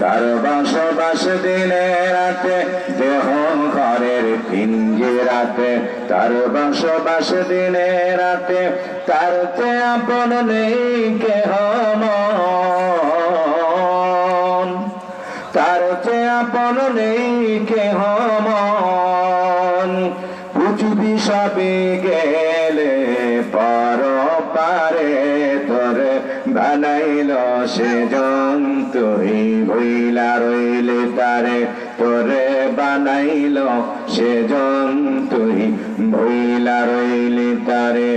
তার বসবাস দিনে রাতে, দেহ ঘরের পিঞ্জিরাতে তার বসবাস দিনে রাতে, তার তে আপন নেই কেহ। তার যে আপন নেই কেহ পৃথিবী সবে গেলে পর পারে তোরে বানাইল সে জন্তুই বানাইল সে জন্তুই ভইলা রইলে তারে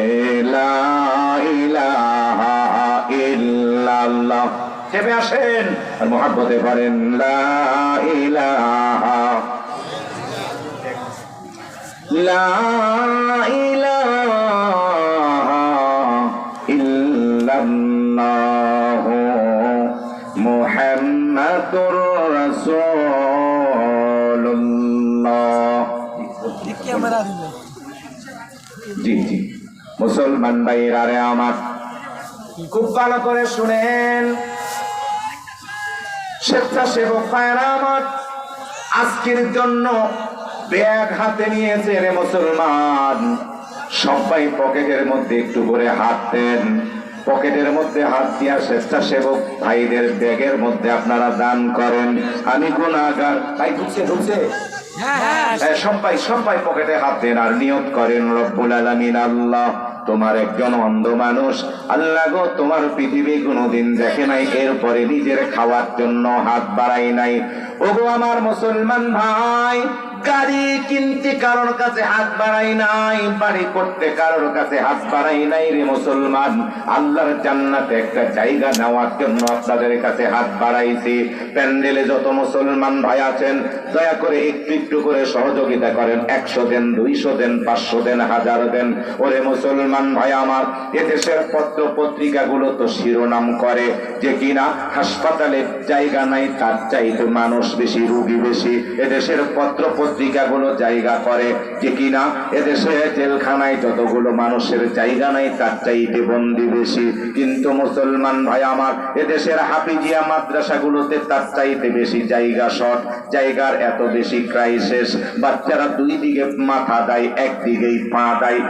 চেপে আসেন আর মহাব্বতে করেন লা ইলাহা। লা জি জি। মুসলমান ভাইরা রে আমার। খুব ভালো করে শুনেন। স্বেচ্ছাসেবক ভাইরা আমার, আজকের জন্য ব্যাগ হাতে নিয়েছে রে মুসলমান। সবাই পকেটের মধ্যে একটু করে হাত দেন। পকেটের মধ্যে হাত দিয়া স্বেচ্ছাসেবক ভাইদের ব্যাগের মধ্যে আপনারা দান করেন। আমি গুণাগার তাই ঢুকছে ঢুকছে। সবাই সবাই পকেটে হাত দেন আর নিয়ত করেন রব্বুল আলমিন আল্লাহ। তোমার একজন অন্ধ মানুষ। আল্লাহ গো, তোমার পৃথিবী কোনোদিন দেখে নাই, এরপরে নিজের খাওয়ার জন্য হাত বাড়াই নাই। ওগো আমার মুসলমান ভাই, গাড়ি কিনতে কারোর কাছে হাত বাড়াই নাই, বাড়ি করতে কারোর কাছে হাত বাড়াই নাই রে মুসলমান। আল্লাহর জান্নাতে একটা জায়গা নেওয়ার জন্য আপনাদের কাছে হাত বাড়াইছি। প্যান্ডেলে যত মুসলমান ভাই আছেন, দয়া করে একটু একটু করে সহযোগিতা করেন। একশো দেন, দুইশো দেন, পাঁচশো দেন, হাজার দেন। ওরে মুসলমান ভাই আমার, এদেশের পত্র পত্রিকা গুলো তো শিরোনাম করে, যে কিনা হাসপাতালে জায়গা নাই, তার চাইতে মানুষ বেশি, রুগী বেশি। এদেশের পত্র পত্রিকা গুলো জায়গা করে, যে কিনা এদেশে জেলখানায় যতগুলো মানুষের জায়গা নাই, তার চাইতে বন্দি বেশি। কিন্তু মুসলমান ভাই আমার, এদেশের হাফিজিয়া মাদ্রাসাগুলোতে তার চাইতে বেশি জায়গা শর্ট জায়গার এত বেশি ক্রাইসিস বাচ্চারা দুই দিকে মাথা দেয়, একদিকেই পা দেয়।